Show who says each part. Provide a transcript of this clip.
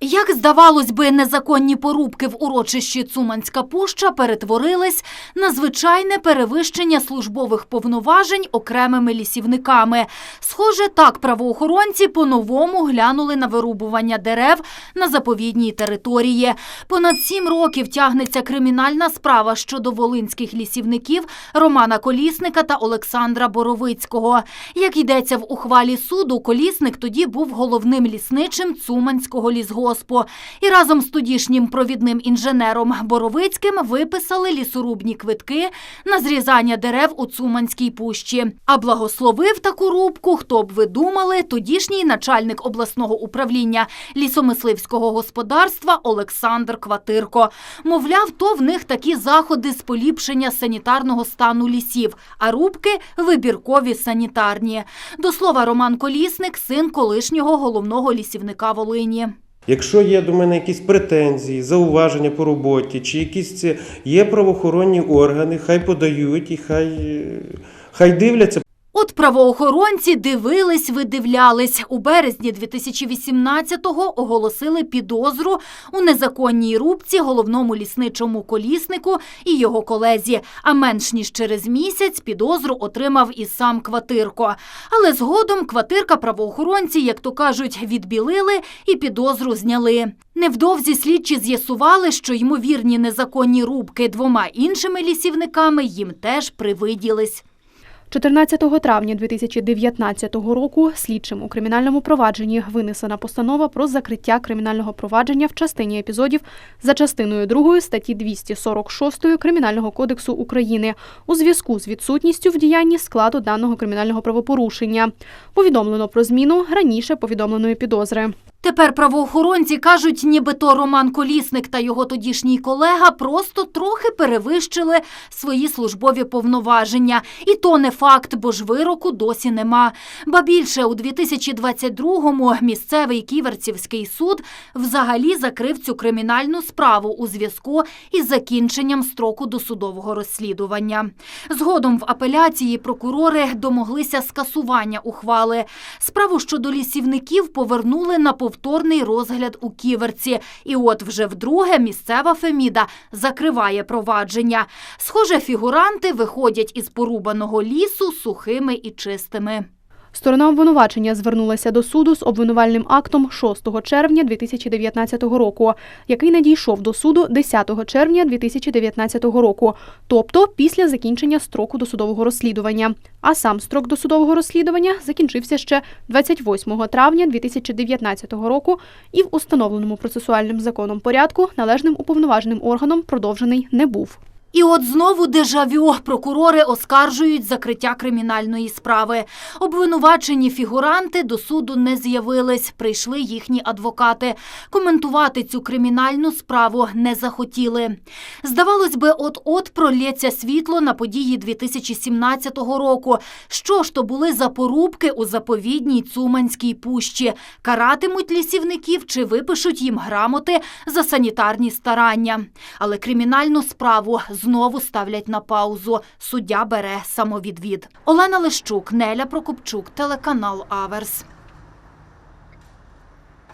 Speaker 1: Як здавалось би, незаконні порубки в урочищі Цуманська пуща перетворились на звичайне перевищення службових повноважень окремими лісівниками. Схоже, так правоохоронці по-новому глянули на вирубування дерев на заповідній території. Понад сім років тягнеться кримінальна справа щодо волинських лісівників Романа Колісника та Олександра Боровицького. Як йдеться в ухвалі суду, Колісник тоді був головним лісничим Цуманського лісгоспу. І разом з тодішнім провідним інженером Боровицьким виписали лісорубні квитки на зрізання дерев у Цуманській пущі. А благословив таку рубку, хто б ви думали, тодішній начальник обласного управління лісомисливського господарства Олександр Кватирко. Мовляв, то в них такі заходи з поліпшення санітарного стану лісів, а рубки вибіркові санітарні. До слова, Роман Колісник, син колишнього головного лісівника Волині.
Speaker 2: Якщо є до мене якісь претензії, зауваження по роботі, чи якісь є правоохоронні органи, хай подають і хай, е, хай дивляться.
Speaker 1: От правоохоронці дивились, видивлялись. У березні 2018-го оголосили підозру у незаконній рубці головному лісничому коліснику і його колезі. А менш ніж через місяць підозру отримав і сам Кватирко. Але згодом Кватирка правоохоронці, як то кажуть, відбілили і підозру зняли. Невдовзі слідчі з'ясували, що ймовірні незаконні рубки двома іншими лісівниками їм теж привиділись.
Speaker 3: 14 травня 2019 року слідчим у кримінальному провадженні винесена постанова про закриття кримінального провадження в частині епізодів за частиною 2 статті 246 Кримінального кодексу України у зв'язку з відсутністю в діянні складу даного кримінального правопорушення. Повідомлено про зміну раніше повідомленої підозри.
Speaker 1: Тепер правоохоронці кажуть, нібито Роман Колісник та його тодішній колега просто трохи перевищили свої службові повноваження. І то не факт, бо ж вироку досі нема. Ба більше, у 2022-му місцевий Ківерцівський суд взагалі закрив цю кримінальну справу у зв'язку із закінченням строку досудового розслідування. Згодом в апеляції прокурори домоглися скасування ухвали. Справу щодо лісівників повернули на повторний розгляд у Ківерці. І от вже вдруге місцева Феміда закриває провадження. Схоже, фігуранти виходять із порубаного лісу сухими і чистими.
Speaker 3: Сторона обвинувачення звернулася до суду з обвинувальним актом 6 червня 2019 року, який надійшов до суду 10 червня 2019 року, тобто після закінчення строку досудового розслідування. А сам строк досудового розслідування закінчився ще 28 травня 2019 року і в установленому процесуальним законом порядку належним уповноваженим органом продовжений не був.
Speaker 1: І от знову дежавю. Прокурори оскаржують закриття кримінальної справи. Обвинувачені фігуранти до суду не з'явились. Прийшли їхні адвокати. Коментувати цю кримінальну справу не захотіли. Здавалось би, от-от пролється світло на події 2017 року. Що ж то були за порубки у заповідній Цуманській пущі? Каратимуть лісівників чи випишуть їм грамоти за санітарні старання? Але кримінальну справу знову ставлять на паузу. Суддя бере самовідвід. Олена Лещук, Неля Прокопчук, телеканал Аверс.